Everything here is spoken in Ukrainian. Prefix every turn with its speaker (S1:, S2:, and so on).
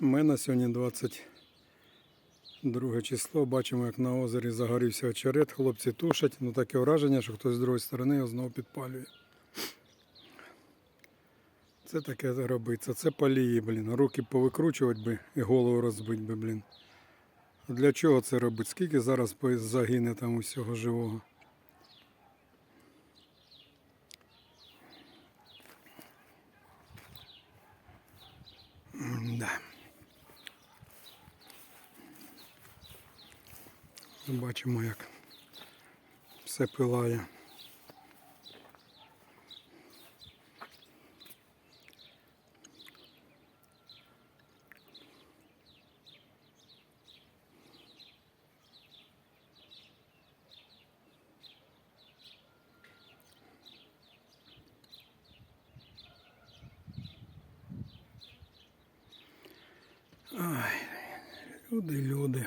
S1: Ми на сьогодні 22 число. Бачимо, як на озері загорівся очерет. Хлопці тушать. Ну таке враження, що хтось з другої сторони його знову підпалює. Це таке робиться. Це палії, блін. Руки повикручувати би і голову розбити би, блін. Для чого це робити? Скільки зараз загине там усього живого? Да. Бачимо, як все пилає. Люди, люди.